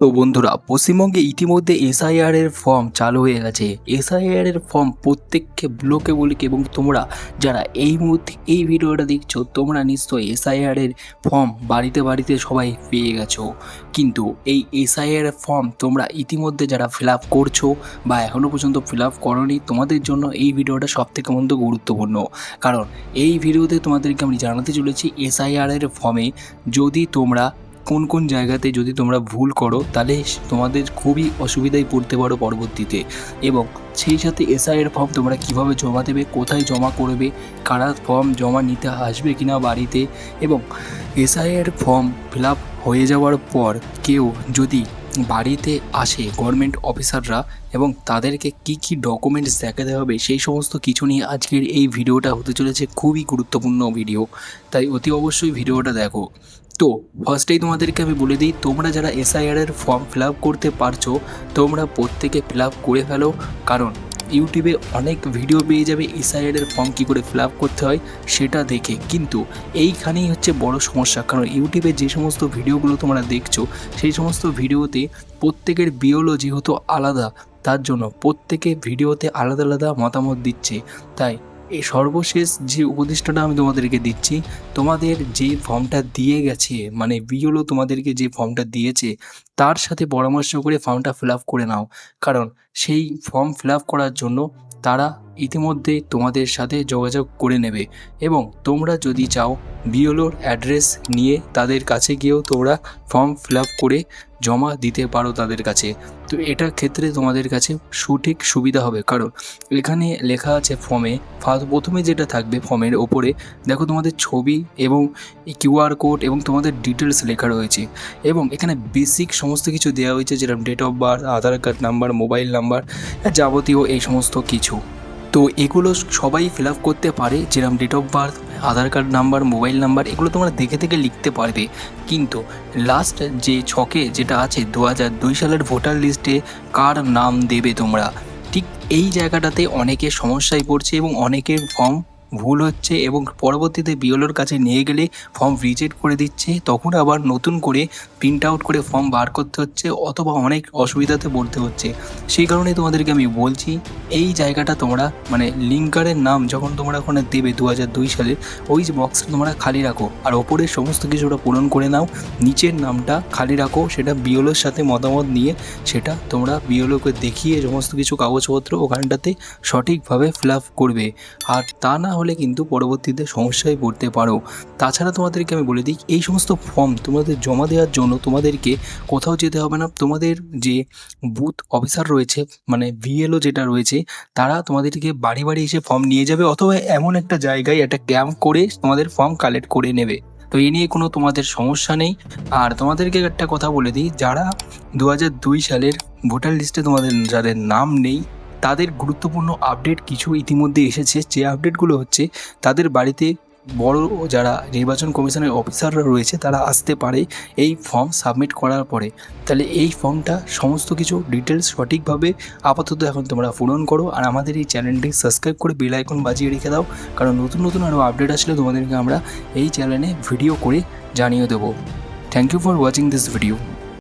তো বন্ধুরা, পশ্চিমবঙ্গে ইতিমধ্যে এসআইআর এর ফর্ম চালু হয়ে গেছে। এসআইআর এর ফর্ম প্রত্যেককে ব্লকে বলিকে এবং তোমরা যারা এই মুহূর্তে এই ভিডিওটা দেখছ, তোমরা নিশ্চয়ই এসআইআর এর ফর্ম বাড়িতে বাড়িতে সবাই পেয়ে গেছো। কিন্তু এই এসআইআর ফর্ম তোমরা ইতিমধ্যে যারা ফিল আপ করছ বা এখনও পর্যন্ত ফিল আপ করনি, তোমাদের জন্য এই ভিডিওটা সব থেকে মধ্যে গুরুত্বপূর্ণ। কারণ এই ভিডিওতে তোমাদেরকে আমি জানাতে চলেছি এসআইআর এর ফর্মে যদি তোমরা কোন কোন জায়গাতে যদি তোমরা ভুল করো, তাহলে তোমাদের খুবই অসুবিধায় পড়তে পারো পরবর্তীতে। এবং সেই সাথে এসআইয়ের ফর্ম তোমরা কীভাবে জমা দেবে, কোথায় জমা করবে, কারা ফর্ম জমা নিতে আসবে কিনা বাড়িতে, এবং এসআইয়ের ফর্ম ফিল আপ হয়ে যাওয়ার পর কেউ যদি বাড়িতে আসে গভর্নমেন্ট অফিসাররা এবং তাদেরকে কি কি ডকুমেন্টস দেখাতে হবে সেই সমস্ত কিছু নিয়ে আজকের এই ভিডিওটা হতে চলেছে খুবই গুরুত্বপূর্ণ ভিডিও তাই অতি অবশ্যই ভিডিওটা দেখো। তো ফার্স্টেই তোমাদেরকে আমি বলে দিই, তোমরা যারা এসআইআরের ফর্ম ফিল করতে পারছ, তোমরা প্রত্যেকে ফিল করে ফেলো। কারণ ইউটিউবে অনেক ভিডিও পেয়ে যাবে এসআইআর এর ফর্ম কী করে ফিল করতে হয় সেটা দেখে। কিন্তু এইখানেই হচ্ছে বড় সমস্যা, কারণ ইউটিউবে যে সমস্ত ভিডিওগুলো তোমরা দেখছ, সেই সমস্ত ভিডিওতে প্রত্যেকের বিওলো যেহেতু আলাদা। তার জন্য প্রত্যেকে ভিডিওতে আলাদা আলাদা মতামত দিচ্ছে। তাই এই সর্বশেষ যে উপদেষ্টাটা আমি তোমাদেরকে দিচ্ছি, তোমাদের যে ফর্মটা দিয়ে গেছে মানে বিওলো তোমাদেরকে যে ফর্মটা দিয়েছে, তার সাথে পরামর্শ করে ফর্মটা ফিল আপ করে নাও। কারণ সেই ফর্ম ফিল আপ করার জন্য তারা ইতিমধ্যে তোমাদের সাথে যোগাযোগ করে নেবে। এবং তোমরা যদি চাও বিওলোর অ্যাড্রেস নিয়ে তাদের কাছে গিয়েও তোমরা ফর্ম ফিল আপ করে জমা দিতে পারো তাদের কাছে। তো এটার ক্ষেত্রে তোমাদের কাছে সঠিক সুবিধা হবে। কারণ এখানে লেখা আছে ফর্মে প্রথমে যেটা থাকবে ফর্মের ওপরে, দেখো তোমাদের ছবি এবং কিউআর কোড এবং তোমাদের ডিটেলস লেখা রয়েছে। এবং এখানে বেসিক সমস্ত কিছু দেওয়া হয়েছে, যেরকম date of birth, Aadhaar card number, mobile number, যাবতীয় এই সমস্ত কিছু। তো এগুলো সবাই ফিল আপ করতে পারে, যেরকম date of birth Aadhaar card number, mobile number, এগুলো তোমরা দেখে দেখে লিখতে পারবে। কিন্তু লাস্ট যে ছকে যেটা আছে দু হাজার দুই সালের ভোটার লিস্টে কার নাম দেবে তোমরা? ঠিক এই জায়গাটাতে অনেকে সমস্যায় পড়ছে এবং অনেকের ফর্ম ভুল হচ্ছে এবং পরবর্তীতে বিওলোর কাছে নিয়ে গেলে ফর্ম রিজেক্ট করে দিচ্ছে, তখন আবার নতুন করে প্রিন্ট আউট করে ফর্ম বার করতে হচ্ছে অথবা অনেক অসুবিধাতে পড়তে হচ্ছে। সেই কারণে তোমাদেরকে আমি বলছি, এই জায়গাটা তোমরা মানে লিঙ্কারের নাম যখন তোমরা ওখানে দেবে দু হাজার দুই সালে ওই যে বক্সটা তোমরা খালি রাখো। আর ওপরের সমস্ত কিছুটা পূরণ করে নাও, নিচের নামটা খালি রাখো, সেটা বিওলোর সাথে মতামত নিয়ে, সেটা তোমরা বিওলোকে দেখিয়ে সমস্ত কিছু কাগজপত্র ওখানটাতে সঠিকভাবে ফিল আপ করবে। আর তা না হলে কিন্তু পরবর্তীতে সমস্যায় পড়তে পারো। তাছাড়া তোমাদেরকে আমি বলে দিই, এই সমস্ত ফর্ম তোমাদের জমা দেওয়ার জন্য তোমাদেরকে কোথাও যেতে হবে না। তোমাদের যে বুথ অফিসার রয়েছে মানে ভিএলও যেটা রয়েছে, তারা তোমাদেরকে বাড়ি বাড়ি এসে ফর্ম নিয়ে যাবে অথবা এমন একটা জায়গায় একটা ক্যাম্প করে তোমাদের ফর্ম কালেক্ট করে নেবে। তো এ নিয়ে কোনো তোমাদের সমস্যা নেই। আর তোমাদেরকে একটা কথা বলে দিই, যারা দু সালের ভোটার লিস্টে তোমাদের, যাদের নাম নেই তাদের গুরুত্বপূর্ণ আপডেট কিছু ইতিমধ্যে এসেছে। যে আপডেটগুলো হচ্ছে, তাদের বাড়িতে বড় যারা নির্বাচন কমিশনের অফিসাররা রয়েছে, তারা আসতে পারে এই ফর্ম সাবমিট করার পরে। তাহলে এই ফর্মটা সমস্ত কিছু ডিটেলস সঠিকভাবে আপাতত এখন তোমরা পূরণ করো। আর আমাদের এই চ্যানেলটি সাবস্ক্রাইব করে বেল আইকন বাজিয়ে রেখে দাও। কারণ নতুন নতুন আরও আপডেট আসলে তোমাদেরকে আমরা এই চ্যানেলে ভিডিও করে জানিয়ে দেবো। Thank you for watching this video